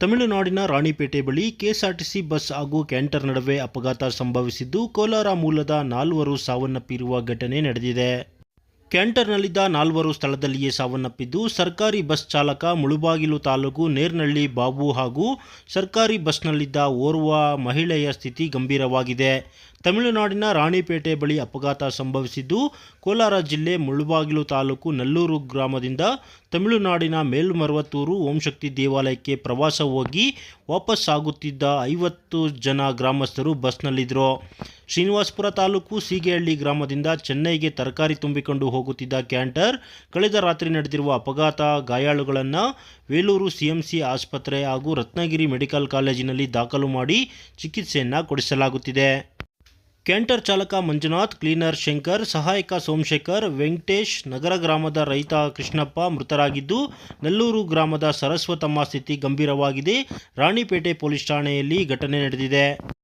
ತಮಿಳುನಾಡಿನ ರಾಣಿಪೇಟೆ ಬಳಿ KSRTC bus ಹಾಗೂ ಕ್ಯಾಂಟರ್ ನಡುವೆ ಅಪಘಾತ ಸಂಭವಿಸಿದ್ದು ಕೋಲಾರ ಮೂಲದ ನಾಲ್ವರು ಸಾವನ್ನಪ್ಪಿರುವ ಘಟನೆ ನಡೆದಿದೆ. ಕ್ಯಾಂಟರ್ನಲ್ಲಿದ್ದ ನಾಲ್ವರು ಸ್ಥಳದಲ್ಲಿಯೇ ಸಾವನ್ನಪ್ಪಿದ್ದು, ಸರ್ಕಾರಿ ಬಸ್ ಚಾಲಕ ಮುಳುಬಾಗಿಲು ತಾಲೂಕು ನೇರ್ನಳ್ಳಿ ಬಾಬು ಹಾಗೂ ಸರ್ಕಾರಿ ಬಸ್ನಲ್ಲಿದ್ದ ಓರ್ವ ಮಹಿಳೆಯ ಸ್ಥಿತಿ ಗಂಭೀರವಾಗಿದೆ. ತಮಿಳುನಾಡಿನ ರಾಣಿಪೇಟೆ ಬಳಿ ಅಪಘಾತ ಸಂಭವಿಸಿದ್ದು, ಕೋಲಾರ ಜಿಲ್ಲೆ ಮುಳುಬಾಗಿಲು ತಾಲೂಕು ನಲ್ಲೂರು ಗ್ರಾಮದಿಂದ ತಮಿಳುನಾಡಿನ ಮೇಲ್ಮರವತ್ತೂರು ಓಂಶಕ್ತಿ ದೇವಾಲಯಕ್ಕೆ ಪ್ರವಾಸ ಹೋಗಿ ವಾಪಸ್ ಆಗುತ್ತಿದ್ದ ಐವತ್ತು ಜನ ಗ್ರಾಮಸ್ಥರು ಬಸ್ನಲ್ಲಿದ್ದರು ಶ್ರೀನಿವಾಸಪುರ ತಾಲೂಕು ಸೀಗೆಹಳ್ಳಿ ಗ್ರಾಮದಿಂದ ಚೆನ್ನೈಗೆ ತರಕಾರಿ ತುಂಬಿಕೊಂಡು ಹೋಗುತ್ತಿದ್ದ ಕ್ಯಾಂಟರ್, ಕಳೆದ ರಾತ್ರಿ ನಡೆದಿರುವ ಅಪಘಾತ, ಗಾಯಾಳುಗಳನ್ನು ವೇಲೂರು ಸಿಎಂಸಿ ಆಸ್ಪತ್ರೆ ಹಾಗೂ ರತ್ನಗಿರಿ ಮೆಡಿಕಲ್ ಕಾಲೇಜಿನಲ್ಲಿ ದಾಖಲು ಮಾಡಿ ಚಿಕಿತ್ಸೆಯನ್ನು ಕೊಡಿಸಲಾಗುತ್ತಿದೆ. ಕ್ಯಾಂಟರ್ ಚಾಲಕ ಮಂಜುನಾಥ್, ಕ್ಲೀನರ್ ಶಂಕರ್, ಸಹಾಯಕ ಸೋಮಶೇಖರ್, ವೆಂಕಟೇಶ್, ನಗರ ಗ್ರಾಮದ ರೈತ ಕೃಷ್ಣಪ್ಪ ಮೃತರಾಗಿದ್ದು, ನೆಲ್ಲೂರು ಗ್ರಾಮದ ಸರಸ್ವತಮ್ಮ ಸ್ಥಿತಿ ಗಂಭೀರವಾಗಿದೆ. ರಾಣಿಪೇಟೆ ಪೊಲೀಸ್ ಠಾಣೆಯಲ್ಲಿ ಘಟನೆ ನಡೆದಿದೆ.